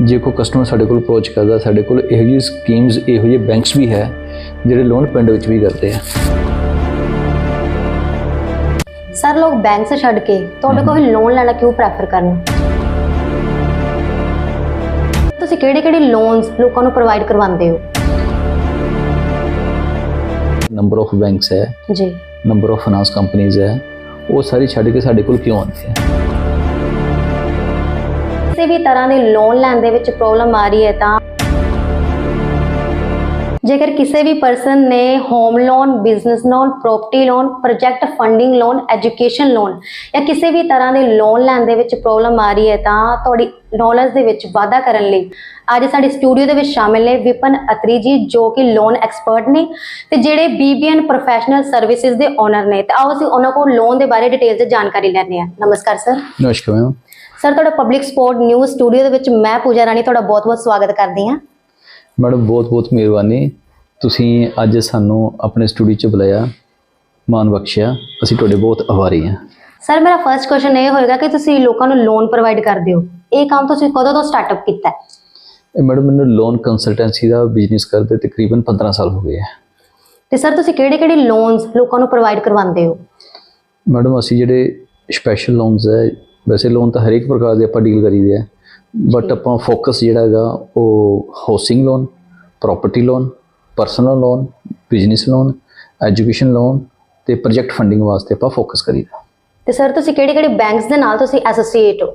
ਜੇ ਕੋਈ ਕਸਟਮਰ ਸਾਡੇ ਕੋਲ ਅਪਰੋਚ ਕਰਦਾ ਸਾਡੇ ਕੋਲ ਇਹੋ ਜਿਹੀ ਸਕੀਮਸ ਇਹੋ ਜਿਹੇ ਬੈਂਕਸ ਵੀ ਹੈ ਜਿਹੜੇ ਲੋਨ ਪਿੰਡ ਵਿੱਚ ਵੀ ਕਰਦੇ ਆ। ਸਰ ਲੋਕ ਬੈਂਕ ਸੇ ਛੱਡ ਕੇ ਤੁਹਾਡੇ ਕੋਲ ਲੋਨ ਲੈਣਾ ਕਿਉਂ ਪ੍ਰੈਫਰ ਕਰਨ? ਤੁਸੀਂ ਕਿਹੜੇ ਕਿਹੜੇ ਲੋਨਸ ਲੋਕਾਂ ਨੂੰ ਪ੍ਰੋਵਾਈਡ ਕਰਵਾਉਂਦੇ ਹੋ? ਨੰਬਰ ਆਫ ਬੈਂਕਸ ਹੈ ਜੀ। ਨੰਬਰ ਆਫ ਫਾਈਨਾਂਸ ਕੰਪਨੀਆਂ ਹੈ ਉਹ ਸਾਰੀ ਛੱਡ ਕੇ ਸਾਡੇ ਕੋਲ ਕਿਉਂ ਆਉਂਦੇ ਆ? ਕਿਸੇ ਵੀ ਤਰ੍ਹਾਂ ਦੇ ਲੋਨ ਲੈਣ ਦੇ ਵਿੱਚ ਪ੍ਰੋਬਲਮ ਆ ਰਹੀ ਹੈ ਤਾਂ ਜੇਕਰ ਕਿਸੇ ਵੀ ਪਰਸਨ ਨੇ home loan business loan property loan project funding loan education loan ਜਾਂ ਕਿਸੇ ਵੀ ਤਰ੍ਹਾਂ ਦੇ ਲੋਨ ਲੈਣ ਦੇ ਵਿੱਚ ਪ੍ਰੋਬਲਮ ਆ ਰਹੀ ਹੈ ਤਾਂ ਤੁਹਾਡੀ ਨੌਲੇਜ ਦੇ ਵਿੱਚ ਵਾਧਾ ਕਰਨ ਲਈ ਅੱਜ ਸਾਡੇ ਸਟੂਡੀਓ ਦੇ ਵਿੱਚ ਸ਼ਾਮਿਲ ਨੇ ਵਿਪਨ ਅਤਰੀ ਜੀ, ਜੋ ਕਿ ਲੋਨ ਐਕਸਪਰਟ ਨੇ ਤੇ ਜਿਹੜੇ BBN ਪ੍ਰੋਫੈਸ਼ਨਲ ਸਰਵਿਸਿਜ਼ ਦੇ ਓਨਰ ਨੇ। ਤੇ ਆਓ ਅਸੀਂ ਉਹਨਾਂ ਕੋਲ ਲੋਨ ਦੇ ਬਾਰੇ ਡਿਟੇਲ 'ਚ ਜਾਣਕਾਰੀ ਲੈਂਦੇ ਹਾਂ। ਨਮਸਕਾਰ ਸਰ ਨਮਸਕਾਰ ਮੈਮ ਸਰ ਤੁਹਾਡਾ ਪਬਲਿਕ ਸਪੋਰਟ ਨਿਊਜ਼ ਸਟੂਡੀਓ ਦੇ ਵਿੱਚ ਮੈਂ ਪੂਜਾ ਰਾਣੀ ਤੁਹਾਡਾ ਬਹੁਤ-ਬਹੁਤ ਸਵਾਗਤ ਕਰਦੀ ਹਾਂ। ਮੈਡਮ ਬਹੁਤ ਬਹੁਤ ਮਿਹਰਬਾਨੀ। ਤੁਸੀਂ ਅੱਜ ਸਾਨੂੰ ਆਪਣੇ ਸਟੂਡੀਓ 'ਚ ਬੁਲਾਇਆ ਮਾਨ ਬਖਸ਼ਿਆ। ਅਸੀਂ ਤੁਹਾਡੇ ਬਹੁਤ ਆਭਾਰੀ ਹਾਂ। ਸਰ ਮੇਰਾ ਫਰਸਟ ਕੁਐਸਚਨ ਇਹ ਹੋਏਗਾ ਕਿ ਤੁਸੀਂ ਲੋਕਾਂ ਨੂੰ ਲੋਨ ਪ੍ਰੋਵਾਈਡ ਕਰਦੇ ਹੋ। ਇਹ ਕੰਮ ਤੁਸੀਂ ਕਦੋਂ ਤੋਂ ਸਟਾਰਟਅਪ ਕੀਤਾ ਹੈ? ਮੈਡਮ ਮੈਨੂੰ ਲੋਨ ਕੰਸਲਟੈਂਸੀ ਦਾ ਬਿਜ਼ਨਸ ਕਰਦੇ ਤਕਰੀਬਨ 15 ਸਾਲ ਹੋ ਗਏ ਆ ਤੇ ਸਰ ਤੁਸੀਂ ਕਿਹੜੇ-ਕਿਹੜੇ ਲੋਨਸ ਲੋਕਾਂ ਨੂੰ ਪ੍ਰੋਵਾਈਡ ਕਰਵਾਉਂਦੇ ਹੋ? ਮੈਡਮ ਅਸੀਂ ਜਿਹੜੇ ਸਪੈਸ਼ਲ ਲੋਨਸ ਹੈ ਵੈਸੇ ਲੋਨ ਤਾਂ ਹਰੇਕ ਪ੍ਰਕਾਰ ਦੇ ਆਪਾਂ ਡੀਲ ਕਰੀਦੇ ਆ ਬਟ ਆਪਾਂ ਫੋਕਸ ਜਿਹੜਾ ਹੈਗਾ ਉਹ housing loan property loan personal loan business loan education loan ਤੇ ਪ੍ਰੋਜੈਕਟ ਫੰਡਿੰਗ ਵਾਸਤੇ ਆਪਾਂ ਫੋਕਸ ਕਰੀਦਾ ਤੇ ਸਰ ਤੁਸੀਂ ਕਿਹੜੇ-ਕਿਹੜੇ ਬੈਂਕਸ ਦੇ ਨਾਲ ਤੁਸੀਂ ਐਸੋਸੀਏਟ ਹੋ?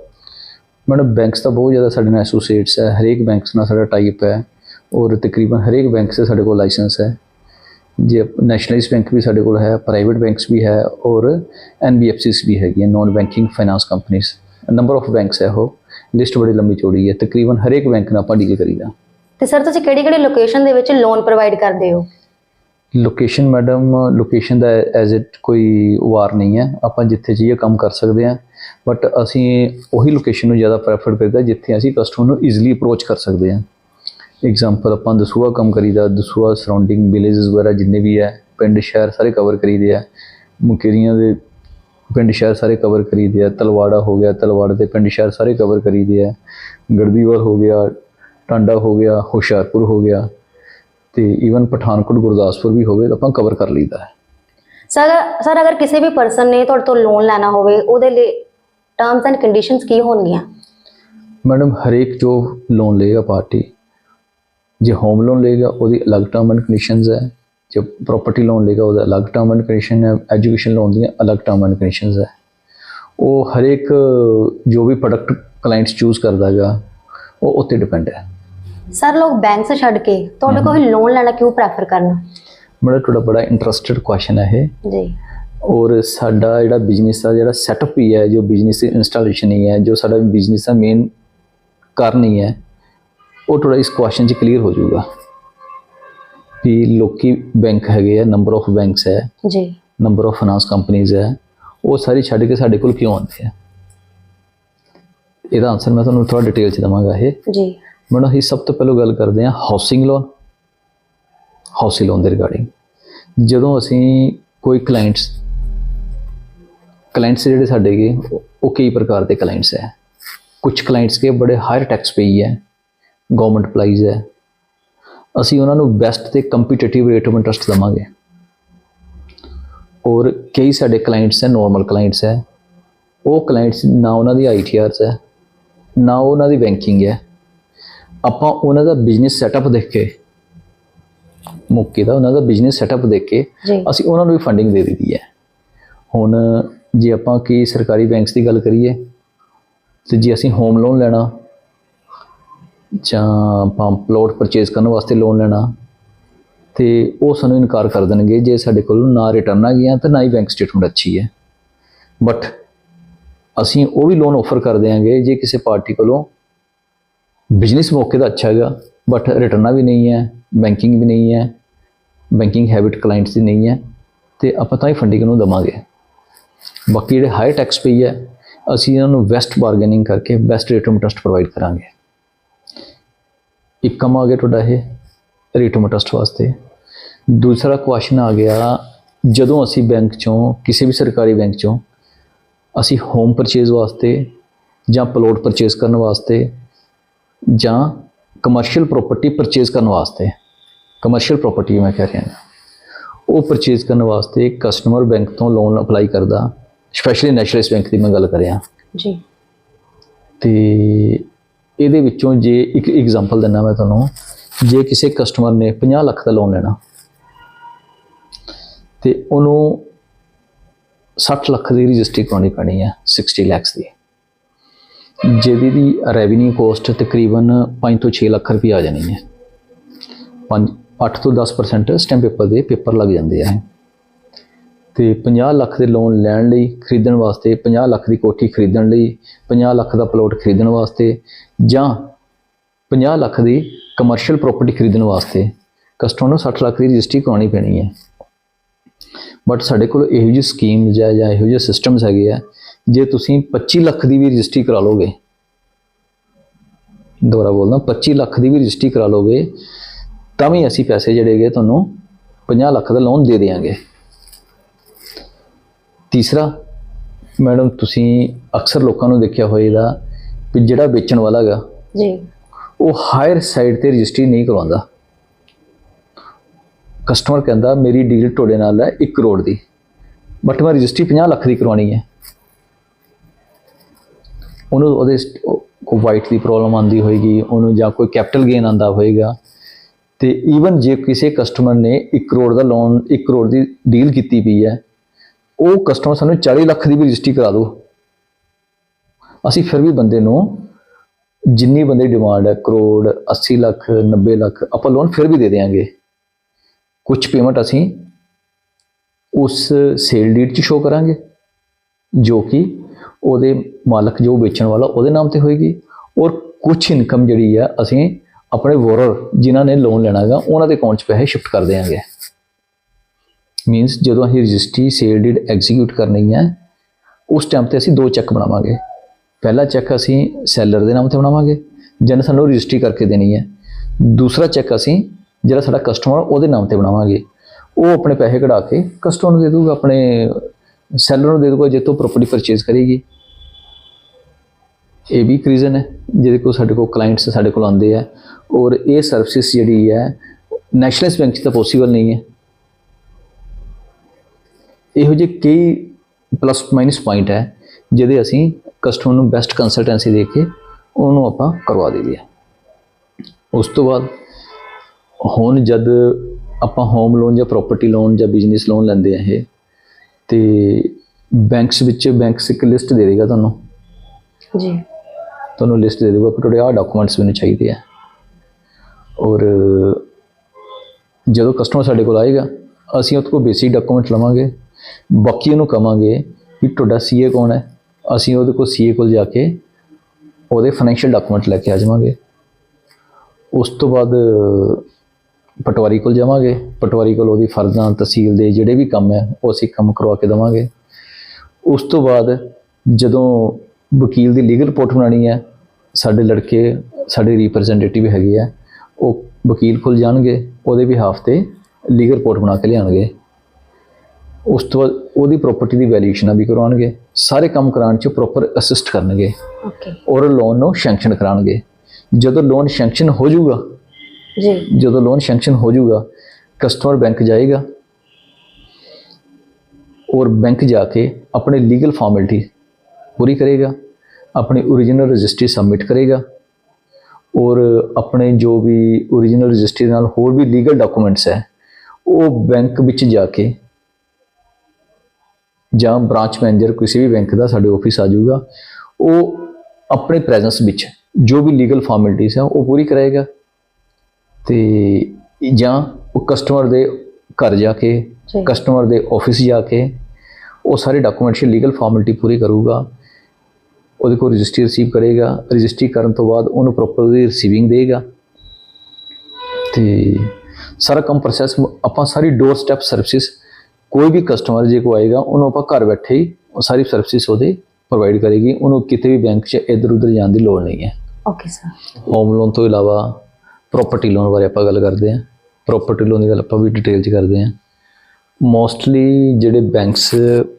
ਮੈਡਮ ਬੈਂਕਸ ਤਾਂ ਬਹੁਤ ਜ਼ਿਆਦਾ ਸਾਡੇ ਨਾਲ ਐਸੋਸੀਏਟਸ ਹੈ ਹਰੇਕ ਬੈਂਕਸ ਨਾਲ ਸਾਡਾ ਟਾਈਪ ਹੈ ਔਰ ਤਕਰੀਬਨ ਹਰੇਕ ਬੈਂਕ ਸੇ ਸਾਡੇ ਕੋਲ ਲਾਇਸੈਂਸ ਹੈ। ਜੇ ਨੈਸ਼ਨਲਾਈਜ਼ ਬੈਂਕ ਵੀ ਸਾਡੇ ਕੋਲ ਹੈ ਪ੍ਰਾਈਵੇਟ ਬੈਂਕਸ ਵੀ ਹੈ ਔਰ ਐਨਬੀਐਫਸੀਸ ਵੀ ਹੈਗੀਆਂ ਨਾਨ ਬੈਂਕਿੰਗ ਫਾਈਨਾਂਸ ਕੰਪਨੀਆਂ ਨੰਬਰ ਆਫ ਬੈਂਕਸ ਹੈ ਉਹ। ਲਿਸਟ ਬੜੀ ਲੰਬੀ ਚੌੜੀ ਹੈ। ਤਕਰੀਬਨ ਹਰੇਕ ਬੈਂਕ ਨਾਲ ਆਪਾਂ ਡੀਲ ਕਰੀਦਾ। ਤੇ ਸਰ ਤੁਸੀਂ ਕਿਹੜੀ-ਕਿਹੜੀ ਲੋਕੇਸ਼ਨ ਦੇ ਵਿੱਚ ਲੋਨ ਪ੍ਰੋਵਾਈਡ ਕਰਦੇ ਹੋ? ਲੋਕੇਸ਼ਨ ਮੈਡਮ ਲੋਕੇਸ਼ਨ ਦਾ ਐਜ਼ ਇਟ ਕੋਈ ਵਾਰ ਨਹੀਂ ਹੈ। ਆਪਾਂ ਜਿੱਥੇ ਚਾਹੀਏ ਕੰਮ ਕਰ ਸਕਦੇ ਹਾਂ। ਬਟ ਅਸੀਂ ਉਹੀ ਲੋਕੇਸ਼ਨ ਨੂੰ ਜ਼ਿਆਦਾ ਪ੍ਰੈਫਰ ਕਰਦੇ ਜਿੱਥੇ ਅਸੀਂ ਕਸਟਮਰ ਨੂੰ ਈਜ਼ੀਲੀ ਅਪਰੋਚ ਕਰ ਸਕਦੇ ਹਾਂ। ਐਗਜ਼ਾਮਪਲ ਆਪਾਂ ਦਸੂਆ ਕੰਮ ਕਰੀਦਾ ਦਸੂਆ ਸਰਾਊਂਡਿੰਗ ਵਿਲੇजेस ਵਗੈਰਾ ਜਿੰਨੇ ਵੀ ਹੈ ਪਿੰਡ ਸ਼ਹਿਰ ਸਾਰੇ ਕਵਰ ਕਰੀਦੇ ਆ। ਮੁਕੇਰੀਆਂ ਦੇ ਪਿੰਡ ਸ਼ਹਿਰ ਸਾਰੇ ਕਵਰ ਕਰੀਦੇ ਆ। ਤਲਵਾੜਾ ਹੋ ਗਿਆ ਤਲਵਾੜਾ ਦੇ ਪਿੰਡ ਸ਼ਹਿਰ ਸਾਰੇ ਕਵਰ ਕਰੀਦੇ ਆ। ਗੜਦੀਵਾਲ ਹੋ ਗਿਆ ਟਾਂਡਾ ਹੋ ਗਿਆ ਹੁਸ਼ਿਆਰਪੁਰ ਹੋ ਗਿਆ ਤੇ ਈਵਨ ਪਠਾਨਕੋਟ ਗੁਰਦਾਸਪੁਰ ਵੀ ਹੋਵੇ ਤਾਂ ਆਪਾਂ ਕਵਰ ਕਰ ਲਈਦਾ ਹੈ। ਸਰ ਸਰ ਅਗਰ ਕਿਸੇ ਵੀ ਪਰਸਨ ਨੇ ਤੁਹਾਡੇ ਤੋਂ ਲੋਨ ਲੈਣਾ ਹੋਵੇ ਉਹਦੇ ਲਈ ਟਰਮਸ ਐਂਡ ਕੰਡੀਸ਼ਨਸ ਕੀ ਹੋਣਗੀਆਂ? ਮੈਡਮ ਹਰੇਕ ਜੋ ਲੋਨ ਲਏਗਾ ਪਾਰਟੀ ਜੇ ਹੋਮ ਲੋਨ ਲਏਗਾ ਉਹਦੀ ਅਲੱਗ ਟਰਮ ਐਂਡ ਕੰਡੀਸ਼ਨਸ ਹੈ। ਜੇ ਪ੍ਰਾਪਰਟੀ ਲੋਨ ਲਏਗਾ ਉਹਦਾ ਅਲੱਗ ਟਰਮ ਐਂਡ ਕੰਡੀਸ਼ਨ ਹੈ। ਐਜੂਕੇਸ਼ਨ ਲੋਨ ਦੀਆਂ ਅਲੱਗ ਟਰਮ ਐਂਡ ਕੰਡੀਸ਼ਨਸ ਹੈ। ਉਹ ਹਰੇਕ ਜੋ ਵੀ ਪ੍ਰੋਡਕਟ ਕਲਾਇੰਟਸ ਚੂਜ਼ ਕਰਦਾ ਹੈਗਾ ਉਹ ਉੱਤੇ ਡਿਪੈਂਡ ਹੈ। ਸਰ ਲੋਕ ਬੈਂਕ ਸੇ ਛੱਡ ਕੇ ਤੁਹਾਡੇ ਕੋਲ ਲੋਨ ਲੈਣਾ ਕਿਉਂ ਪ੍ਰੈਫਰ ਕਰਨਾ? ਮੇਰਾ ਤੁਹਾਡਾ ਬੜਾ ਇੰਟਰਸਟਿਡ ਕੁਐਸਚਨ ਹੈ ਇਹ। ਜੀ। ਔਰ ਸਾਡਾ ਜਿਹੜਾ ਬਿਜ਼ਨਸ ਦਾ ਜਿਹੜਾ ਸੈਟਅਪ ਹੀ ਹੈ ਜੋ ਬਿਜ਼ਨਸ ਦੀ ਇੰਸਟਾਲੇਸ਼ਨ ਹੀ ਹੈ ਜੋ ਸਾਡਾ ਬਿਜ਼ਨਸ ਦਾ ਮੇਨ ਕਾਰਨ ਹੀ ਹੈ ਉਹ ਥੋੜਾ ਇਸ ਕੁਐਸਚਨ 'ਚ ਕਲੀਅਰ ਹੋ ਜਾਊਗਾ ਵੀ ਲੋਕੀ ਬੈਂਕ ਹੈਗੇ ਆ ਨੰਬਰ ਆਫ ਬੈਂਕਸ ਹੈ ਜੀ। ਨੰਬਰ ਆਫ ਫਾਈਨਾਂਸ ਕੰਪਨੀਆਂ ਹੈ ਉਹ ਸਾਰੀ ਛੱਡ ਕੇ ਸਾਡੇ ਕੋਲ ਕਿਉਂ ਆਉਂਦੇ ਆ? ਇਹਦਾ ਆਨਸਰ ਮੈਂ ਤੁਹਾਨੂੰ ਥੋੜਾ ਡਿਟੇਲ 'ਚ ਦਵਾਂਗਾ ਇਹ। ਜੀ। ਮੈਨੂੰ ਅਸੀਂ ਸਭ ਤੋਂ ਪਹਿਲਾਂ ਗੱਲ ਕਰਦੇ ਹਾਂ ਹਾਊਸਿੰਗ ਲੋਨ ਹਾਊਸਿੰਗ ਲੋਨ ਦੇ ਰਿਗਾਰਡਿੰਗ ਜਦੋਂ ਅਸੀਂ ਕੋਈ ਕਲਾਇੰਟਸ ਕਲਾਇੰਟਸ ਜਿਹੜੇ ਸਾਡੇ ਉਹ- ਉਹ ਕਈ ਪ੍ਰਕਾਰ ਦੇ ਕਲਾਇੰਟਸ ਹੈ। ਕੁਝ ਕਲਾਇੰਟਸ ਕੇ ਬੜੇ ਹਾਇਰ ਟੈਕਸ ਪੇਈ ਹੈ। ਗਵਰਨਮੈਂਟ ਅਪਲਾਈਜ਼ ਹੈ। ਅਸੀਂ ਉਹਨਾਂ ਨੂੰ ਬੈਸਟ ਤੇ ਕੰਪੀਟੀਟਿਵ ਰੇਟ ਆਫ ਇੰਟਰਸਟ ਦਵਾਂਗੇ। ਔਰ ਕਈ ਸਾਡੇ ਕਲਾਇੰਟਸ ਹੈ ਨਾਰਮਲ ਕਲਾਇੰਟਸ ਹੈ। ਉਹ ਕਲਾਇੰਟਸ ਨਾ ਉਹਨਾਂ ਦੀ ਆਈਟੀਆਰਸ ਹੈ ਨਾ ਉਹਨਾਂ ਦੀ ਬੈਂਕਿੰਗ ਹੈ। ਆਪਾਂ ਉਹਨਾਂ ਦਾ ਬਿਜ਼ਨਸ ਸੈਟਅਪ ਦੇਖ ਕੇ ਮੌਕੇ ਦਾ ਉਹਨਾਂ ਦਾ ਬਿਜ਼ਨਸ ਸੈਟਅਪ ਦੇਖ ਕੇ ਅਸੀਂ ਉਹਨਾਂ ਨੂੰ ਵੀ ਫੰਡਿੰਗ ਦੇ ਦਿੱਤੀ ਹੈ। ਹੁਣ ਜੇ ਆਪਾਂ ਕੀ ਸਰਕਾਰੀ ਬੈਂਕਸ ਦੀ ਗੱਲ ਕਰੀਏ ਤੇ ਜੇ ਅਸੀਂ ਹੋਮ ਲੋਨ ਲੈਣਾ ਜਾਂ ਆਪਾਂ ਪਲੋਟ ਪਰਚੇਸ ਕਰਨ ਵਾਸਤੇ ਲੋਨ ਲੈਣਾ, ਤੇ ਉਹ ਸਾਨੂੰ ਇਨਕਾਰ ਕਰ ਦੇਣਗੇ ਜੇ ਸਾਡੇ ਕੋਲ ਨਾ ਰਿਟਰਨ ਆ ਗਿਆ ਤੇ ਨਾ ਹੀ ਬੈਂਕ ਸਟੇਟਮੈਂਟ ਅੱਛੀ ਹੈ। ਬਟ ਅਸੀਂ ਉਹ ਵੀ ਲੋਨ ਆਫਰ ਕਰ ਦਿਆਂਗੇ ਜੇ ਕਿਸੇ ਪਾਰਟੀ ਕੋਲੋਂ ਬਿਜ਼ਨਸ ਮੌਕੇ ਦਾ ਅੱਛਾ ਹੈਗਾ ਬਟ ਰਿਟਰਨਾਂ ਵੀ ਨਹੀਂ ਹੈ ਬੈਂਕਿੰਗ ਵੀ ਨਹੀਂ ਹੈ ਬੈਂਕਿੰਗ ਹੈਬਿਟ ਕਲਾਇੰਟਸ ਦੀ ਨਹੀਂ ਹੈ, ਤੇ ਆਪਾਂ ਤਾਂ ਹੀ ਫੰਡਿੰਗ ਨੂੰ ਦਵਾਂਗੇ। ਬਾਕੀ ਜਿਹੜੇ ਹਾਈ ਟੈਕਸ ਪਈ ਹੈ, ਅਸੀਂ ਇਹਨਾਂ ਨੂੰ ਵੈਸਟ ਬਾਰਗੇਨਿੰਗ ਕਰਕੇ best rate of interest provide ਕਰਾਂਗੇ। ਇੱਕ ਕੰਮ ਆ ਗਿਆ ਤੁਹਾਡਾ ਇਹ ਰੇਟ ਆਫ ਇੰਟਰਸਟ ਵਾਸਤੇ। ਦੂਸਰਾ ਕੁਐਸਚਨ ਆ ਗਿਆ ਜਦੋਂ ਅਸੀਂ ਬੈਂਕ ਚੋਂ ਕਿਸੇ ਵੀ ਸਰਕਾਰੀ ਬੈਂਕ ਚੋਂ ਅਸੀਂ ਹੋਮ ਪਰਚੇਜ਼ ਵਾਸਤੇ ਜਾਂ ਪਲੋਟ ਪਰਚੇਜ਼ ਕਰਨ ਵਾਸਤੇ ਜਾਂ ਕਮਰਸ਼ੀਅਲ ਪ੍ਰਾਪਰਟੀ ਪਰਚੇਜ਼ ਕਰਨ ਵਾਸਤੇ ਕਮਰਸ਼ੀਅਲ ਪ੍ਰਾਪਰਟੀ ਮੈਂ ਕਹਿ ਰਿਹਾ ਉਹ ਪਰਚੇਜ਼ ਕਰਨ ਵਾਸਤੇ ਕਸਟਮਰ ਬੈਂਕ ਤੋਂ ਲੋਨ ਅਪਲਾਈ ਕਰਦਾ ਸਪੈਸ਼ਲੀ ਨੈਸ਼ਨਲਾਈਜ਼ ਬੈਂਕ ਦੀ ਮੈਂ ਗੱਲ ਕਰ ਰਿਹਾ ਜੀ। ਤੇ ਇਹਦੇ ਵਿੱਚੋਂ ਜੇ ਇੱਕ ਐਗਜ਼ਾਮਪਲ ਦਿੰਦਾ ਮੈਂ ਤੁਹਾਨੂੰ, ਜੇ ਕਿਸੇ ਕਸਟਮਰ ਨੇ 50 ਲੱਖ ਦਾ ਲੋਨ ਲੈਣਾ ਤੇ ਉਹਨੂੰ 60 ਲੱਖ ਦੀ ਰਜਿਸਟਰੀ ਕਰਾਉਣੀ ਪੈਣੀ ਹੈ 60 ਲੱਖ ਦੀ। ਜਿਹਦੀ ਦੀ ਰੈਵਨਿਊ ਕੋਸਟ ਤਕਰੀਬਨ 5 ਤੋਂ 6 ਲੱਖ ਰੁਪਏ ਆ ਜਾਣੀ ਹੈ। 5 8 ਤੋਂ 10% ਸਟੈਂਪ ਪੇਪਰ ਦੇ ਪੇਪਰ ਲੱਗ ਜਾਂਦੇ ਆ ਤੇ 50 ਲੱਖ ਦੇ ਲੋਨ ਲੈਣ ਲਈ, ਖਰੀਦਣ ਵਾਸਤੇ 50 ਲੱਖ ਦੀ ਕੋਠੀ ਖਰੀਦਣ ਲਈ 50 ਲੱਖ ਦਾ ਪਲੋਟ ਖਰੀਦਣ ਵਾਸਤੇ ਜਾਂ 50 ਲੱਖ ਦੀ ਕਮਰਸ਼ੀਅਲ ਪ੍ਰਾਪਰਟੀ ਖਰੀਦਣ ਵਾਸਤੇ। ਕਸਟਮਰ ਨੂੰ 60 ਲੱਖ ਦੀ ਰਜਿਸਟਰੀ ਕਰਾਉਣੀ ਪੈਣੀ ਹੈ। ਬਟ ਸਾਡੇ ਕੋਲ ਇਹੋ ਜਿਹੀ ਸਕੀਮ ਹੈ ਜਾਂ ਇਹੋ ਜਿਹੇ ਸਿਸਟਮਸ ਹੈਗੇ ਆ, ਜੇ ਤੁਸੀਂ 25 ਲੱਖ ਦੀ ਵੀ ਰਜਿਸਟਰੀ ਕਰਾ ਲੋਗੇ ਦੁਬਾਰਾ ਬੋਲਦਾ 25 ਲੱਖ ਦੀ ਵੀ ਰਜਿਸਟਰੀ ਕਰਾ ਲੋਗੇ ਤਾਂ ਵੀ ਅਸੀਂ ਪੈਸੇ ਜਿਹੜੇ ਹੈਗੇ ਤੁਹਾਨੂੰ 50 ਲੱਖ ਦਾ ਲੋਨ ਦੇ ਦੇਵਾਂਗੇ ਤੀਸਰਾ ਮੈਡਮ ਤੁਸੀਂ ਅਕਸਰ ਲੋਕਾਂ ਨੂੰ ਦੇਖਿਆ ਹੋਏਗਾ ਕਿ ਜਿਹੜਾ ਵੇਚਣ ਵਾਲਾ ਹੈਗਾ ਜੀ। ਉਹ ਹਾਇਰ ਸਾਈਡ ਤੇ ਰਜਿਸਟਰੀ ਨਹੀਂ ਕਰਵਾਉਂਦਾ। ਕਸਟਮਰ ਕਹਿੰਦਾ ਮੇਰੀ ਡੀਲ ਤੁਹਾਡੇ ਨਾਲ ਹੈ 1 ਕਰੋੜ ਦੀ। ਬਟ ਮੈਂ ਰਜਿਸਟਰੀ 50 ਲੱਖ ਦੀ ਕਰਵਾਉਣੀ ਹੈ। ਉਹਨੂੰ ਉਹਦੇ ਕੋਈ ਵਾਈਟ ਦੀ ਪ੍ਰੋਬਲਮ ਆਂਦੀ ਹੋਏਗੀ ਉਹਨੂੰ ਜਾਂ ਕੋਈ ਕੈਪੀਟਲ ਗੇਨ ਆਂਦਾ ਹੋਏਗਾ। ਤੇ ਈਵਨ ਜੇ ਕਿਸੇ ਕਸਟਮਰ ਨੇ 1 ਕਰੋੜ ਦਾ ਲੋਨ 1 ਕਰੋੜ ਦੀ ਡੀਲ ਕੀਤੀ ਪਈ ਹੈ ਉਹ ਕਸਟਮਰ ਸਾਨੂੰ 40 ਲੱਖ ਦੀ ਵੀ ਰਜਿਸਟਰੀ ਕਰਾ ਦਿਓ। ਅਸੀਂ ਫਿਰ ਵੀ ਬੰਦੇ ਨੂੰ ਜਿੰਨੀ ਬੰਦੇ ਦੀ ਡਿਮਾਂਡ ਹੈ, ਕਰੋੜ 80 ਲੱਖ 90 ਲੱਖ, ਆਪਾਂ ਲੋਨ ਫਿਰ ਵੀ ਦੇ ਦੇਵਾਂਗੇ ਕੁਝ ਪੇਮੈਂਟ ਅਸੀਂ ਉਸ ਸੇਲ ਡੀਡ 'ਚ ਸ਼ੋ ਕਰਾਂਗੇ, ਜੋ ਕਿ ਉਹਦੇ ਮਾਲਕ ਜੋ ਵੇਚਣ ਵਾਲਾ ਉਹਦੇ ਨਾਮ ਤੇ ਹੋਏਗੀ। ਔਰ ਕੁਝ ਇਨਕਮ ਜਿਹੜੀ ਆ, ਅਸੀਂ ਆਪਣੇ ਵੋਰਰ ਜਿਨ੍ਹਾਂ ਨੇ ਲੋਨ ਲੈਣਾ ਹੈਗਾ, ਉਹਨਾਂ ਦੇ ਅਕਾਊਂਟ 'ਚ ਪੈਸੇ ਸ਼ਿਫਟ ਕਰ ਦੇਵਾਂਗੇ ਮੀਨਸ ਜਦੋਂ ਅਸੀਂ ਰਜਿਸਟਰੀ ਸੇਲ ਡੀਡ ਐਗਜ਼ੀਕਿਊਟ ਕਰਨੀ ਹੈ, ਉਸ ਟਾਈਮ ਤੇ ਅਸੀਂ ਦੋ ਚੈੱਕ ਬਣਾਵਾਂਗੇ। ਪਹਿਲਾ ਚੈੱਕ ਅਸੀਂ ਸੈਲਰ ਦੇ ਨਾਮ ਤੇ ਬਣਾਵਾਂਗੇ, ਜਿਹਨੇ ਸਾਨੂੰ ਰਜਿਸਟਰੀ ਕਰਕੇ ਦੇਣੀ ਹੈ। ਦੂਸਰਾ ਚੈੱਕ ਅਸੀਂ ਜਿਹੜਾ ਸਾਡਾ ਕਸਟਮਰ ਉਹਦੇ ਨਾਮ ਤੇ ਬਣਾਵਾਂਗੇ। ਉਹ ਆਪਣੇ ਪੈਸੇ ਕਢਾ ਕੇ ਕਸਟਮਰ ਨੂੰ ਦੇ ਦੂਗਾ, ਆਪਣੇ ਸੈਲਰ ਨੂੰ ਦੇ ਦੂਗਾ ਤੋਂ ਪ੍ਰੋਪਰਟੀ ਪਰਚੇਜ਼ ਕਰੇਗੀ। ਇਹ ਵੀ ਇੱਕ ਰੀਜ਼ਨ ਹੈ, ਜਿਹਦੇ ਕੋਲ ਸਾਡੇ ਕੋਲ ਕਲਾਇੰਟਸ ਸਾਡੇ ਕੋਲ ਆਉਂਦੇ ਆ। ਔਰ ਇਹ ਸਰਵਿਸ ਜਿਹੜੀ ਹੈ ਨੈਸ਼ਨਲ ਬੈਂਕ 'ਚ ਤਾਂ ਪੋਸੀਬਲ ਨਹੀਂ ਹੈ। ਇਹੋ ਜਿਹੇ ਕਈ ਪਲੱਸ ਮਾਈਨਸ ਪੁਆਇੰਟ ਹੈ ਜਿਹਦੇ ਅਸੀਂ ਕਸਟਮਰ ਨੂੰ ਬੈਸਟ ਕੰਸਲਟੈਂਸੀ ਦੇ ਕੇ ਉਹਨੂੰ ਆਪਾਂ ਕਰਵਾ ਦਈਦੀ ਹੈ। ਉਸ ਤੋਂ ਬਾਅਦ ਹੁਣ ਜਦ ਆਪਾਂ ਹੋਮ ਲੋਨ ਜਾਂ ਪ੍ਰਾਪਰਟੀ ਲੋਨ ਜਾਂ ਬਿਜ਼ਨਸ ਲੋਨ ਲੈਂਦੇ ਆ ਇਹ ਤੇ ਬੈਂਕਸ ਵਿੱਚ ਬੈਂਕਸ ਇੱਕ ਲਿਸਟ ਦੇ ਦੇਗਾ ਤੁਹਾਨੂੰ। ਜੀ। ਤੁਹਾਨੂੰ ਲਿਸਟ ਦੇ ਦੇਗਾ ਕਿ ਤੁਹਾਡੇ ਆਹ ਡਾਕੂਮੈਂਟਸ ਮੈਨੂੰ ਚਾਹੀਦੇ ਆ। ਔਰ ਜਦੋਂ ਕਸਟਮਰ ਸਾਡੇ ਕੋਲ ਆਏਗਾ ਅਸੀਂ ਉਹਦੇ ਕੋਲ ਬੇਸਿਕ ਡਾਕੂਮੈਂਟ ਲਵਾਂਗੇ। ਬਾਕੀ ਉਹਨੂੰ ਕਵਾਂਗੇ ਕਿ ਤੁਹਾਡਾ ਸੀਏ ਕੌਣ ਹੈ? ਅਸੀਂ ਉਹਦੇ ਕੋਲ ਸੀਏ ਕੋਲ ਜਾ ਕੇ ਉਹਦੇ ਫਾਈਨੈਂਸ਼ੀਅਲ ਡਾਕੂਮੈਂਟ ਲੈ ਕੇ ਆ ਜਾਵਾਂਗੇ। ਉਸ ਤੋਂ ਬਾਅਦ ਪਟਵਾਰੀ ਕੋਲ ਜਾਵਾਂਗੇ। ਪਟਵਾਰੀ ਕੋਲ ਉਹਦੀ ਫਰਜ਼ਾਂ, ਤਹਿਸੀਲ ਦੇ ਜਿਹੜੇ ਵੀ ਕੰਮ ਹੈ, ਉਹ ਅਸੀਂ ਕੰਮ ਕਰਵਾ ਕੇ ਦੇਵਾਂਗੇ। ਉਸ ਤੋਂ ਬਾਅਦ ਜਦੋਂ ਵਕੀਲ ਦੀ ਲੀਗਲ ਰਿਪੋਰਟ ਬਣਾਉਣੀ ਹੈ, ਸਾਡੇ ਲੜਕੇ, ਸਾਡੇ ਰਿਪਰੈਜ਼ੈਂਟੇਟਿਵ ਹੈਗੇ ਆ, ਉਹ ਵਕੀਲ ਕੋਲ ਜਾਣਗੇ, ਉਹਦੇ ਵੀ ਹਾਫ ਤੇ ਲੀਗਲ ਰਿਪੋਰਟ ਬਣਾ ਕੇ ਲਿਆਣਗੇ ਉਸ ਤੋਂ ਬਾਅਦ ਉਹਦੀ ਪ੍ਰਾਪਰਟੀ ਦੀ ਵੈਲਿਊਏਸ਼ਨ ਵੀ ਕਰਵਾਉਣਗੇ ਸਾਰੇ ਕੰਮ ਕਰਾਉਣ 'ਚ ਪ੍ਰੋਪਰ ਅਸਿਸਟ ਕਰਨਗੇ। ਓਕੇ ਔਰ ਲੋਨ ਨੂੰ ਸੈਂਕਸ਼ਨ ਕਰਾਉਣਗੇ। ਜਦੋਂ ਲੋਨ ਸੈਂਕਸ਼ਨ ਹੋ ਜਾਊਗਾ ਜੀ। ਜਦੋਂ ਲੋਨ ਸੈਂਕਸ਼ਨ ਹੋ ਜਾਊਗਾ ਕਸਟਮਰ ਬੈਂਕ ਜਾਏਗਾ ਔਰ ਬੈਂਕ ਜਾ ਕੇ ਆਪਣੇ ਲੀਗਲ ਫਾਰਮੈਲਿਟੀ ਪੂਰੀ ਕਰੇਗਾ ਆਪਣੀ origignal ਰਜਿਸਟਰੀ ਸਬਮਿਟ ਕਰੇਗਾ ਔਰ ਆਪਣੇ ਜੋ ਵੀ origignal ਰਜਿਸਟਰੀ ਨਾਲ ਹੋਰ ਵੀ ਲੀਗਲ ਡਾਕੂਮੈਂਟਸ ਹੈ ਉਹ ਬੈਂਕ ਵਿੱਚ ਜਾ ਕੇ ਜਾਂ ਬ੍ਰਾਂਚ ਮੈਨੇਜਰ ਕਿਸੇ ਵੀ ਬੈਂਕ ਦਾ ਸਾਡੇ ਆਫਿਸ ਆ ਜਾਊਗਾ ਉਹ ਆਪਣੇ ਪ੍ਰੈਜ਼ੈਂਸ ਵਿੱਚ ਜੋ ਵੀ ਲੀਗਲ ਫਾਰਮੈਲਿਟੀਜ਼ ਹੈ ਉਹ ਪੂਰੀ ਕਰੇਗਾ। ਤੇ ਜਾਂ ਉਹ ਕਸਟਮਰ ਦੇ ਘਰ ਜਾ ਕੇ ਕਸਟਮਰ ਦੇ ਆਫਿਸ ਜਾ ਕੇ ਉਹ ਸਾਰੇ ਡਾਕੂਮੈਂਟਸ ਲੀਗਲ ਫਾਰਮੈਲਿਟੀ ਪੂਰੀ ਕਰੂਗਾ। ਉਹਦੇ ਕੋਲ ਰਜਿਸਟਰੀ ਰਿਸੀਵ ਕਰੇਗਾ। ਰਜਿਸਟਰੀ ਕਰਨ ਤੋਂ ਬਾਅਦ ਉਹਨੂੰ ਪ੍ਰੋਪਰ ਦੀ ਰਿਸੀਵਿੰਗ ਦੇਗਾ। ਤੇ ਸਾਰਾ ਕੰਮ ਪ੍ਰੋਸੈਸ ਆਪਾਂ ਸਾਰੀ ਡੋਰ ਸਟੈਪ ਸਰਵਿਸਿਜ਼ ਕੋਈ ਵੀ ਕਸਟਮਰ ਜੇ ਕੋ ਆਏਗਾ ਉਹਨੂੰ ਆਪਾਂ ਘਰ ਬੈਠੇ ਹੀ ਉਹ ਸਾਰੀ ਸਰਵਿਸਿਜ਼ ਉਹਦੇ ਪ੍ਰੋਵਾਈਡ ਕਰੇਗੀ। ਉਹਨੂੰ ਕਿਤੇ ਵੀ ਬੈਂਕ 'ਚ ਇੱਧਰ ਉੱਧਰ ਜਾਣ ਦੀ ਲੋੜ ਨਹੀਂ ਹੈ। ਓਕੇ ਸਰ ਹੋਮ ਲੋਨ ਤੋਂ ਇਲਾਵਾ ਪ੍ਰਾਪਰਟੀ ਲੋਨ ਬਾਰੇ ਆਪਾਂ ਗੱਲ ਕਰਦੇ ਹਾਂ। ਪ੍ਰਾਪਰਟੀ ਲੋਨ ਦੀ ਗੱਲ ਆਪਾਂ ਵੀ ਡਿਟੇਲ 'ਚ ਕਰਦੇ ਹਾਂ। ਮੋਸਟਲੀ ਜਿਹੜੇ ਬੈਂਕਸ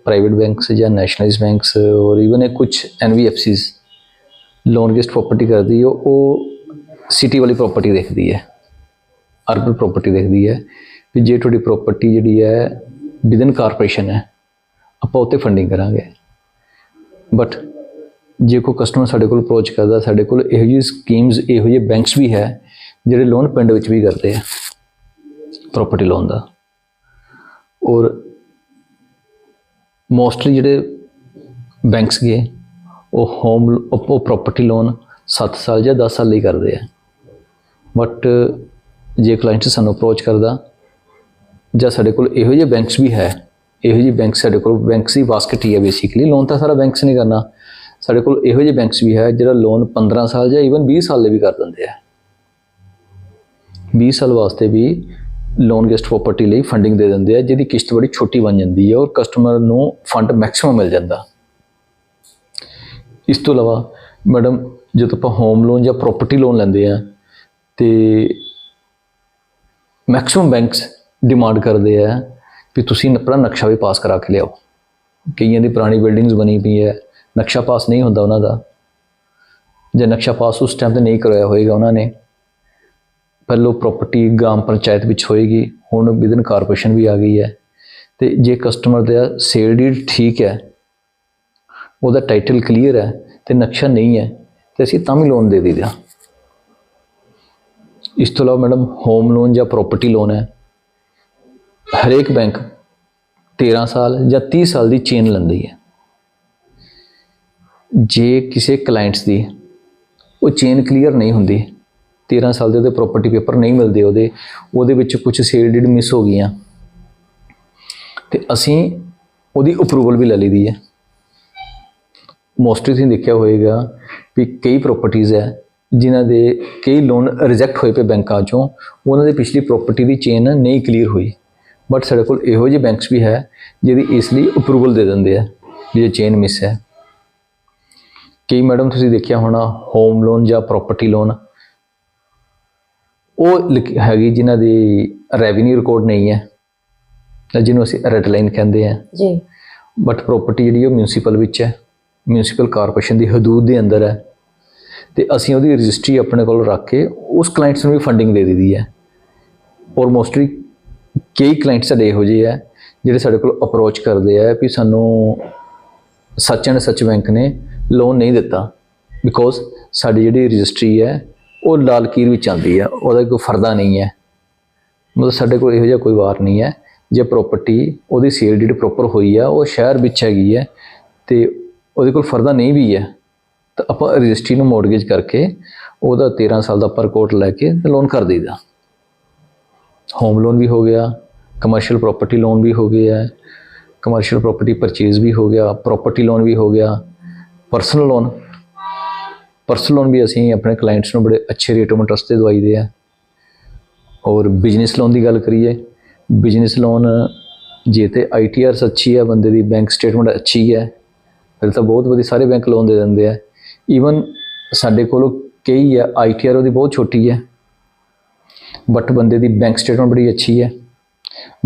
ਪ੍ਰਾਈਵੇਟ ਬੈਂਕਸ ਜਾਂ ਨੈਸ਼ਨਲਾਈਜ਼ ਬੈਂਕਸ ਔਰ ਇਵਨ ਇਹ ਕੁਝ ਐਨਬੀਐਫਸੀਜ਼ ਲੋਨ ਅਗੇਂਸਟ ਪ੍ਰਾਪਰਟੀ ਕਰਦੀ ਹੈ ਉਹ ਸਿਟੀ ਵਾਲੀ ਪ੍ਰਾਪਰਟੀ ਦੇਖਦੀ ਹੈ। ਅਰਬਨ ਪ੍ਰਾਪਰਟੀ ਦੇਖਦੀ ਹੈ। ਵੀ ਜੇ ਤੁਹਾਡੀ ਪ੍ਰਾਪਰਟੀ ਜਿਹੜੀ ਹੈ ਵਿਦਨ ਕਾਰਪੋਰੇਸ਼ਨ ਹੈ, ਆਪਾਂ ਉੱਤੇ ਫੰਡਿੰਗ ਕਰਾਂਗੇ। ਬਟ ਜੇ ਕੋਈ ਕਸਟਮਰ ਸਾਡੇ ਕੋਲ ਅਪਰੋਚ ਕਰਦਾ, ਸਾਡੇ ਕੋਲ ਇਹੋ ਜਿਹੀ ਸਕੀਮਸ ਇਹੋ ਜਿਹੇ ਬੈਂਕਸ ਵੀ ਹੈ, ਜਿਹੜੇ ਲੋਨ ਪਿੰਡ ਵਿੱਚ ਵੀ ਕਰਦੇ ਆ ਪ੍ਰਾਪਰਟੀ ਲੋਨ ਦਾ। ਔਰ ਮੋਸਟਲੀ ਜਿਹੜੇ ਬੈਂਕਸ ਗਏ ਉਹ ਹੋਮ ਉਹ ਪ੍ਰਾਪਰਟੀ ਲੋਨ 7 ਸਾਲ ਜਾਂ 10 ਸਾਲ ਲਈ ਕਰਦੇ ਆ। ਬਟ ਜੇ ਕਲਾਇੰਟ ਸਾਨੂੰ ਅਪਰੋਚ ਕਰਦਾ ਜਾਂ ਸਾਡੇ ਕੋਲ ਇਹੋ ਜਿਹੇ ਬੈਂਕਸ ਵੀ ਹੈ, ਇਹੋ ਜਿਹੇ ਬੈਂਕ ਸਾਡੇ ਕੋਲ ਬੈਂਕਸ ਦੀ ਬਾਸਕਟ ਹੀ ਹੈ ਬੇਸਿਕਲੀ ਲੋਨ ਤਾਂ ਸਾਰਾ ਬੈਂਕਸ ਨਹੀਂ ਕਰਨਾ। ਸਾਡੇ ਕੋਲ ਇਹੋ ਜਿਹੇ ਬੈਂਕਸ ਵੀ ਹੈ ਜਿਹੜਾ ਲੋਨ 15 ਸਾਲ ਜਾਂ ਈਵਨ 20 ਸਾਲ ਦੇ ਵੀ ਕਰ ਦਿੰਦੇ ਆ। 20 ਸਾਲ ਵਾਸਤੇ ਵੀ ਲੋਨ ਗੈਸਟ ਪ੍ਰਾਪਰਟੀ ਲਈ ਫੰਡਿੰਗ ਦੇ ਦਿੰਦੇ ਆ, ਜਿਹਦੀ ਕਿਸ਼ਤ ਬੜੀ ਛੋਟੀ ਬਣ ਜਾਂਦੀ ਹੈ ਔਰ ਕਸਟਮਰ ਨੂੰ ਫੰਡ ਮੈਕਸਿਮਮ ਮਿਲ ਜਾਂਦਾ। ਇਸ ਤੋਂ ਇਲਾਵਾ ਮੈਡਮ ਜਦੋਂ ਆਪਾਂ ਹੋਮ ਲੋਨ ਜਾਂ ਪ੍ਰਾਪਰਟੀ ਲੋਨ ਲੈਂਦੇ ਆ, ਤੇ ਮੈਕਸਿਮਮ ਬੈਂਕਸ ਡਿਮਾਂਡ ਕਰਦੇ ਆ ਵੀ ਤੁਸੀਂ ਆਪਣਾ ਨਕਸ਼ਾ ਵੀ ਪਾਸ ਕਰਾ ਕੇ ਲਿਆਓ। ਕਈਆਂ ਦੀ ਪੁਰਾਣੀ ਬਿਲਡਿੰਗਸ ਬਣੀ ਪਈ ਹੈ ਨਕਸ਼ਾ ਪਾਸ ਨਹੀਂ ਹੁੰਦਾ ਉਹਨਾਂ ਦਾ। ਜੇ ਨਕਸ਼ਾ ਪਾਸ ਉਸ ਟਾਈਮ ਤੇ ਨਹੀਂ ਕਰਾਇਆ ਹੋਏਗਾ ਉਹਨਾਂ ਨੇ, ਪਹਿਲੋਂ ਪ੍ਰਾਪਰਟੀ ਗ੍ਰਾਮ ਪੰਚਾਇਤ ਵਿੱਚ ਹੋਏਗੀ, ਹੁਣ ਵਿਦਨ ਕਾਰਪੋਰੇਸ਼ਨ ਵੀ ਆ ਗਈ ਹੈ ਤੇ ਜੇ ਕਸਟਮਰ ਦਾ ਸੇਲ ਡੀਡ ਠੀਕ ਹੈ ਉਹਦਾ ਟਾਈਟਲ ਕਲੀਅਰ ਹੈ ਤੇ ਨਕਸ਼ਾ ਨਹੀਂ ਹੈ ਤੇ ਅਸੀਂ ਤਾਂ ਵੀ ਲੋਨ ਦੇ ਦਈਦਾ। ਇਸ ਤੋਂ ਇਲਾਵਾ ਮੈਡਮ ਹੋਮ ਲੋਨ ਜਾਂ ਪ੍ਰਾਪਰਟੀ ਲੋਨ ਹੈ ਹਰੇਕ ਬੈਂਕ 13 ਸਾਲ ਜਾਂ 30 ਸਾਲ ਦੀ ਚੇਨ ਲੈਂਦੀ ਹੈ। ਜੇ ਕਿਸੇ ਕਲਾਇੰਟਸ ਦੀ ਉਹ ਚੇਨ ਕਲੀਅਰ ਨਹੀਂ ਹੁੰਦੀ 13 ਸਾਲ ਦੇ ਉਹਦੇ ਪ੍ਰਾਪਰਟੀ ਪੇਪਰ ਨਹੀਂ ਮਿਲਦੇ ਉਹਦੇ ਉਹਦੇ ਵਿੱਚ ਕੁਝ ਸੇਲ ਡੀਡ ਮਿਸ ਹੋ ਗਈਆਂ, ਤੇ ਅਸੀਂ ਉਹਦੀ ਅਪਰੂਵਲ ਵੀ ਲੈ ਲਈਦੀ ਹੈ। ਮੋਸਟਲੀ ਤੁਸੀਂ ਦੇਖਿਆ ਹੋਵੇਗਾ ਵੀ ਕਈ ਪ੍ਰਾਪਰਟੀਆਂ ਹੈ ਜਿਨ੍ਹਾਂ ਦੇ ਕਈ ਲੋਨ ਰਿਜੈਕਟ ਹੋਏ ਪਏ ਬੈਂਕਾਂ ਚੋਂ, ਉਹਨਾਂ ਦੇ ਪਿਛਲੀ ਪ੍ਰਾਪਰਟੀ ਦੀ ਚੇਨ ਨਹੀਂ ਕਲੀਅਰ ਹੋਈ। ਬਟ ਸਾਡੇ ਕੋਲ ਇਹੋ ਜਿਹੇ ਬੈਂਕਸ ਵੀ ਹੈ ਜਿਹਦੀ ਇਸ ਲਈ ਅਪਰੂਵਲ ਦੇ ਦਿੰਦੇ ਆ ਇਹ ਚੇਨ ਮਿਸ ਹੈ। ਕਈ ਮੈਡਮ ਤੁਸੀਂ ਦੇਖਿਆ ਹੋਣਾ ਹੋਮ ਲੋਨ ਜਾਂ ਪ੍ਰਾਪਰਟੀ ਲੋਨ ਉਹ ਲਿਖ- ਹੈਗੀ ਜਿਨ੍ਹਾਂ ਦੀ ਰੈਵਨਿਊ ਰਿਕਾਰਡ ਨਹੀਂ ਹੈ ਤਾਂ ਜਿਹਨੂੰ ਅਸੀਂ ਰੈਡ ਲਾਈਨ ਕਹਿੰਦੇ ਆ। ਜੀ। ਬਟ ਪ੍ਰਾਪਰਟੀ ਜਿਹੜੀ ਉਹ ਮਿਊਨਿਸਪਲ ਵਿੱਚ ਹੈ ਮਿਊਨਿਸਪਲ ਕਾਰਪੋਰੇਸ਼ਨ ਦੀ ਹਦੂਦ ਦੇ ਅੰਦਰ ਹੈ। ਤੇ ਅਸੀਂ ਉਹਦੀ ਰਜਿਸਟਰੀ ਆਪਣੇ ਕੋਲ ਰੱਖ ਕੇ ਉਸ ਕਲਾਇੰਟਸ ਨੂੰ ਵੀ ਫੰਡਿੰਗ ਦੇ ਦਿੱਤੀ ਹੈ। ਔਰ ਮੋਸਟਲੀ ਕਈ ਕਲਾਇੰਟ ਸਾਡੇ ਇਹੋ ਜਿਹੇ ਹੈ ਜਿਹੜੇ ਸਾਡੇ ਕੋਲ ਅਪਰੋਚ ਕਰਦੇ ਆ ਵੀ ਸਾਨੂੰ ਸੱਚ ਐਂਡ ਸੱਚ ਬੈਂਕ ਨੇ ਲੋਨ ਨਹੀਂ ਦਿੱਤਾ ਬਿਕੋਜ਼ ਸਾਡੀ ਜਿਹੜੀ ਰਜਿਸਟਰੀ ਹੈ, ਉਹ ਲਾਲ ਕੀਰ ਵਿੱਚ ਆਉਂਦੀ ਹੈ ਉਹਦਾ ਕੋਈ ਫਰਦਾ ਨਹੀਂ ਹੈ। ਮਤਲਬ ਸਾਡੇ ਕੋਲ ਇਹੋ ਜਿਹਾ ਕੋਈ ਵਾਰ ਨਹੀਂ ਹੈ। ਜੇ ਪ੍ਰਾਪਰਟੀ ਉਹਦੀ ਸੇਲ ਜਿਹੜੀ ਪ੍ਰੋਪਰ ਹੋਈ ਆ, ਉਹ ਸ਼ਹਿਰ ਵਿੱਚ ਹੈਗੀ ਹੈ ਤੇ ਉਹਦੇ ਕੋਲ ਫਰਦਾ ਨਹੀਂ ਵੀ ਹੈ, ਤਾਂ ਆਪਾਂ ਰਜਿਸਟਰੀ ਨੂੰ ਮੋਰਗੇਜ ਕਰਕੇ ਉਹਦਾ 13 ਸਾਲ ਦਾ ਪਰ ਕੋਟ ਲੈ ਕੇ ਤੇ ਲੋਨ ਕਰ ਦਈਦਾ। ਹੋਮ ਲੋਨ ਵੀ ਹੋ ਗਿਆ ਕਮਰਸ਼ੀਅਲ ਪ੍ਰਾਪਰਟੀ ਲੋਨ ਵੀ ਹੋ ਗਿਆ ਕਮਰਸ਼ੀਅਲ ਪ੍ਰਾਪਰਟੀ ਪਰਚੇਜ਼ ਵੀ ਹੋ ਗਿਆ ਪ੍ਰਾਪਰਟੀ ਲੋਨ ਵੀ ਹੋ ਗਿਆ ਪਰਸਨਲ ਲੋਨ ਪਰਸਨਲ ਲੋਨ ਵੀ ਅਸੀਂ ਆਪਣੇ ਕਲਾਇੰਟਸ ਨੂੰ ਬੜੇ ਅੱਛੇ ਰੇਟ ਆਫ ਇੰਟਰਸਟ ਤੇ ਦਵਾਈਦੇ ਆ। ਔਰ ਬਿਜ਼ਨਸ ਲੋਨ ਦੀ ਗੱਲ ਕਰੀਏ ਬਿਜ਼ਨਸ ਲੋਨ ਜੇ ਤੇ ਆਈਟੀਆਰਸ ਅੱਛੀ ਹੈ, ਬੰਦੇ ਦੀ ਬੈਂਕ ਸਟੇਟਮੈਂਟ ਅੱਛੀ ਹੈ, ਫਿਰ ਤਾਂ ਬਹੁਤ ਵਧੀਆ ਸਾਰੇ ਬੈਂਕ ਲੋਨ ਦੇ ਦਿੰਦੇ ਆ। ਈਵਨ ਸਾਡੇ ਕੋਲ ਕਈ ਹੈ ਆਈਟੀਆਰ ਉਹਦੀ ਬਹੁਤ ਛੋਟੀ ਹੈ। ਬਟ ਬੰਦੇ ਦੀ ਬੈਂਕ ਸਟੇਟਮੈਂਟ ਬੜੀ ਅੱਛੀ ਹੈ।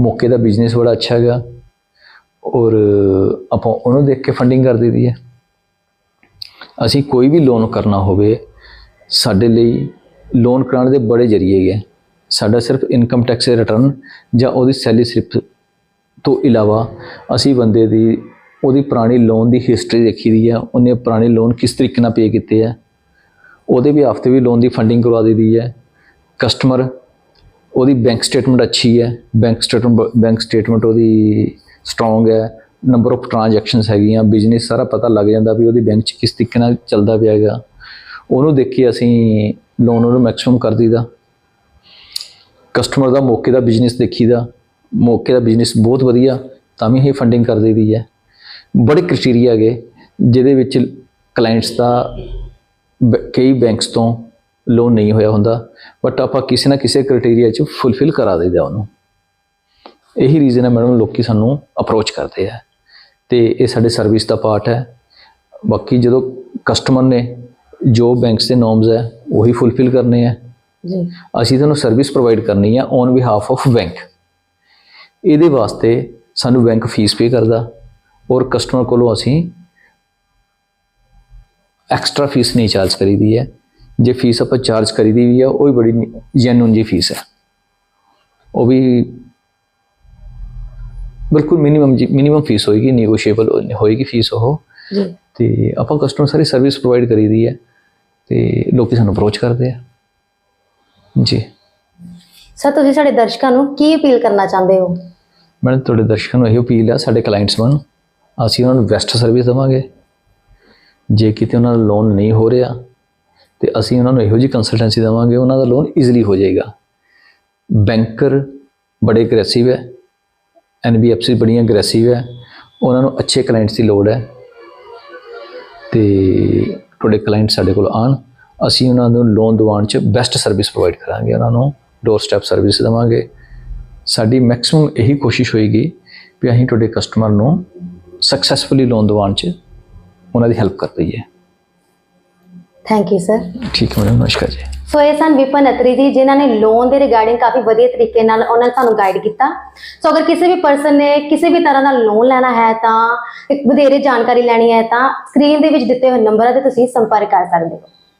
ਮੌਕੇ ਦਾ ਬਿਜ਼ਨਸ ਬੜਾ ਅੱਛਾ ਹੈਗਾ। ਔਰ ਆਪਾਂ ਉਹਨੂੰ ਦੇਖ ਕੇ ਫੰਡਿੰਗ ਕਰ ਦਈਦੀ ਹੈ। ਅਸੀਂ ਕੋਈ ਵੀ ਲੋਨ ਕਰਨਾ ਹੋਵੇ, ਸਾਡੇ ਲਈ ਲੋਨ ਕਰਾਉਣ ਦੇ ਬੜੇ ਜ਼ਰੀਏ ਹੈਗੇ। ਸਾਡਾ ਸਿਰਫ ਇਨਕਮ ਟੈਕਸ ਰਿਟਰਨ ਜਾਂ ਉਹਦੀ ਸੈਲਰੀ ਸਲਿੱਪ ਤੋਂ ਇਲਾਵਾ ਅਸੀਂ ਬੰਦੇ ਦੀ ਉਹਦੀ ਪੁਰਾਣੀ ਲੋਨ ਦੀ ਹਿਸਟਰੀ ਦੇਖੀ ਦੀ ਆ ਉਹਨੇ ਪੁਰਾਣੇ ਲੋਨ ਕਿਸ ਤਰੀਕੇ ਨਾਲ ਪੇ ਕੀਤੇ ਆ ਉਹਦੇ ਵੀ ਹਫ਼ਤੇ ਵੀ ਲੋਨ ਦੀ ਫੰਡਿੰਗ ਕਰਵਾ ਦਿੱਤੀ ਹੈ। ਕਸਟਮਰ ਉਹਦੀ ਬੈਂਕ ਸਟੇਟਮੈਂਟ ਅੱਛੀ ਹੈ ਬੈਂਕ ਸਟੇਟਮੈਂਟ ਬੈਂਕ ਸਟੇਟਮੈਂਟ ਉਹਦੀ ਸਟਰੋਂਗ ਹੈ ਨੰਬਰ ਆਫ ਟ੍ਰਾਂਜੈਕਸ਼ਨਸ ਹੈਗੀਆਂ ਬਿਜ਼ਨਸ ਸਾਰਾ ਪਤਾ ਲੱਗ ਜਾਂਦਾ ਵੀ ਉਹਦੀ ਬੈਂਕ 'ਚ ਕਿਸ ਤਰੀਕੇ ਨਾਲ ਚੱਲਦਾ ਪਿਆ ਹੈਗਾ। ਉਹਨੂੰ ਦੇਖ ਕੇ ਅਸੀਂ ਲੋਨ ਉਹਨੂੰ ਮੈਕਸਿਮਮ ਕਰ ਦਈਦਾ। ਕਸਟਮਰ ਦਾ ਮੌਕੇ ਦਾ ਬਿਜ਼ਨਸ ਦੇਖੀਦਾ। ਮੌਕੇ ਦਾ ਬਿਜ਼ਨਸ ਬਹੁਤ ਵਧੀਆ, ਤਾਂ ਵੀ ਇਹ ਫੰਡਿੰਗ ਕਰ ਦਈਦੀ ਹੈ। ਬੜੇ ਕ੍ਰਾਈਟੇਰੀਆ ਹੈਗੇ, ਜਿਹਦੇ ਵਿੱਚ ਕਲਾਇੰਟਸ ਦਾ ਬ- ਕਈ ਬੈਂਕਸ ਤੋਂ ਲੋਨ ਨਹੀਂ ਹੋਇਆ ਹੁੰਦਾ ਬਟ ਆਪਾਂ ਕਿਸੇ ਨਾ ਕਿਸੇ ਕ੍ਰਾਈਟੇਰੀਆ 'ਚ ਫੁੱਲਫਿਲ ਕਰਾ ਦਈਦਾ ਉਹਨੂੰ। ਇਹੀ ਰੀਜ਼ਨ ਹੈ ਮੈਡਮ ਲੋਕੀ ਸਾਨੂੰ ਅਪਰੋਚ ਕਰਦੇ ਆ। ਤੇ ਇਹ ਸਾਡੇ ਸਰਵਿਸ ਦਾ ਪਾਰਟ ਹੈ। ਬਾਕੀ ਜਦੋਂ ਕਸਟਮਰ ਨੇ ਜੋ ਬੈਂਕਸ ਦੇ ਨੋਰਮਸ ਹੈ ਉਹੀ ਫੁੱਲਫਿਲ ਕਰਨੇ ਆ। ਜੀ। ਅਸੀਂ ਤੁਹਾਨੂੰ ਸਰਵਿਸ ਪ੍ਰੋਵਾਈਡ ਕਰਨੀ ਹੈ ਔਨ ਬਿਹਾਫ ਆਫ ਬੈਂਕ ਇਹਦੇ ਵਾਸਤੇ ਸਾਨੂੰ ਬੈਂਕ ਫੀਸ ਪੇ ਕਰਦਾ ਔਰ ਕਸਟਮਰ ਕੋਲੋਂ ਅਸੀਂ ਐਕਸਟਰਾ ਫੀਸ ਨਹੀਂ ਚਾਰਜ ਕਰੀਦੀ ਹੈ। ਜੇ ਫੀਸ ਆਪਾਂ ਚਾਰਜ ਕਰੀਦੀ ਵੀ ਆ ਉਹ ਵੀ ਬੜੀ ਜੈਨੂਨ ਜੀ ਫੀਸ ਹੈ। ਉਹ ਵੀ ਬਿਲਕੁਲ ਮਿਨੀਮਮ ਜੀ ਮਿਨੀਮਮ ਫੀਸ ਹੋਏਗੀ ਨੈਗੋਸ਼ੀਏਬਲ ਹੋਏਗੀ ਫੀਸ ਉਹ। ਜੀ। ਤੇ ਆਪਾਂ ਕਸਟਮਰ ਸਾਰੀ ਸਰਵਿਸ ਪ੍ਰੋਵਾਈਡ ਕਰੀਦੀ ਹੈ ਤੇ ਲੋਕੀ ਸਾਨੂੰ ਅਪਰੋਚ ਕਰਦੇ ਆ। ਜੀ। ਸਰ ਤੁਸੀਂ ਸਾਡੇ ਦਰਸ਼ਕਾਂ ਨੂੰ ਕੀ ਅਪੀਲ ਕਰਨਾ ਚਾਹੁੰਦੇ ਹੋ? ਮੈਂ ਤੁਹਾਡੇ ਦਰਸ਼ਕਾਂ ਨੂੰ ਇਹੋ ਅਪੀਲ ਆ ਸਾਡੇ ਕਲਾਇੰਟਸ ਨੂੰ ਅਸੀਂ ਉਹਨਾਂ ਨੂੰ ਬੈਸਟ ਸਰਵਿਸ ਦੇਵਾਂਗੇ। ਜੇ ਕਿਤੇ ਉਹਨਾਂ ਦਾ ਲੋਨ ਨਹੀਂ ਹੋ ਰਿਹਾ ਤੇ ਅਸੀਂ ਉਹਨਾਂ ਨੂੰ ਇਹੋ ਜਿਹੀ ਕੰਸਲਟੈਂਸੀ ਦੇਵਾਂਗੇ, ਉਹਨਾਂ ਦਾ ਲੋਨ ਈਜ਼ੀਲੀ ਹੋ ਜਾਏਗਾ। ਬੈਂਕਰ ਬੜੇ ਅਗਰੈਸਿਵ ਹੈ ਐਨਬੀਐਫਸੀ ਬੜੀਆਂ ਅਗਰੈਸਿਵ ਹੈ, ਉਹਨਾਂ ਨੂੰ ਅੱਛੇ ਕਲਾਇੰਟਸ ਦੀ ਲੋੜ ਹੈ। ਤੇ ਤੁਹਾਡੇ ਕਲਾਇੰਟ ਸਾਡੇ ਕੋਲ ਆਣ ਅਸੀਂ ਉਹਨਾਂ ਨੂੰ ਲੋਨ ਦਿਵਾਉਣ 'ਚ ਬੈਸਟ ਸਰਵਿਸ ਪ੍ਰੋਵਾਈਡ ਕਰਾਂਗੇ, ਉਹਨਾਂ ਨੂੰ ਡੋਰ ਸਟੈਪ ਸਰਵਿਸ ਦੇਵਾਂਗੇ। ਸਾਡੀ ਮੈਕਸਿਮਮ ਇਹੀ ਕੋਸ਼ਿਸ਼ ਹੋਏਗੀ ਵੀ ਅਸੀਂ ਤੁਹਾਡੇ ਕਸਟਮਰ ਨੂੰ ਸਕਸੈਸਫੁਲੀ ਲੋਨ ਦਿਵਾਉਣ 'ਚ ਉਹਨਾਂ ਦੀ ਹੈਲਪ ਕਰ ਪਈਏ ਥੈਂਕ ਯੂ ਸਰ ਠੀਕ ਹੈ ਮੈਡਮ ਨਮਸਕਾਰ ਜੀ। ਸੋ ਇਹ ਸਨ ਵਿਪਨ ਅਤਰੀ ਜੀ ਜਿਨ੍ਹਾਂ ਨੇ ਲੋਨ ਦੇ ਰਿਗਾਰਡਿੰਗ ਕਾਫੀ ਵਧੀਆ ਤਰੀਕੇ ਨਾਲ ਉਹਨਾਂ ਨੇ ਸਾਨੂੰ ਗਾਈਡ ਕੀਤਾ। ਸੋ ਅਗਰ ਕਿਸੇ ਵੀ ਪਰਸਨ ਨੇ ਕਿਸੇ ਵੀ ਤਰ੍ਹਾਂ ਦਾ ਲੋਨ ਲੈਣਾ ਹੈ ਤਾਂ ਇੱਕ ਵਧੇਰੇ ਜਾਣਕਾਰੀ ਲੈਣੀ ਹੈ ਤਾਂ ਸਕਰੀਨ ਦੇ ਵਿੱਚ ਦਿੱਤੇ ਹੋਏ ਨੰਬਰਾਂ ਤੇ ਤੁਸੀਂ ਸੰਪਰਕ ਕਰ ਸਕਦੇ ਹੋ।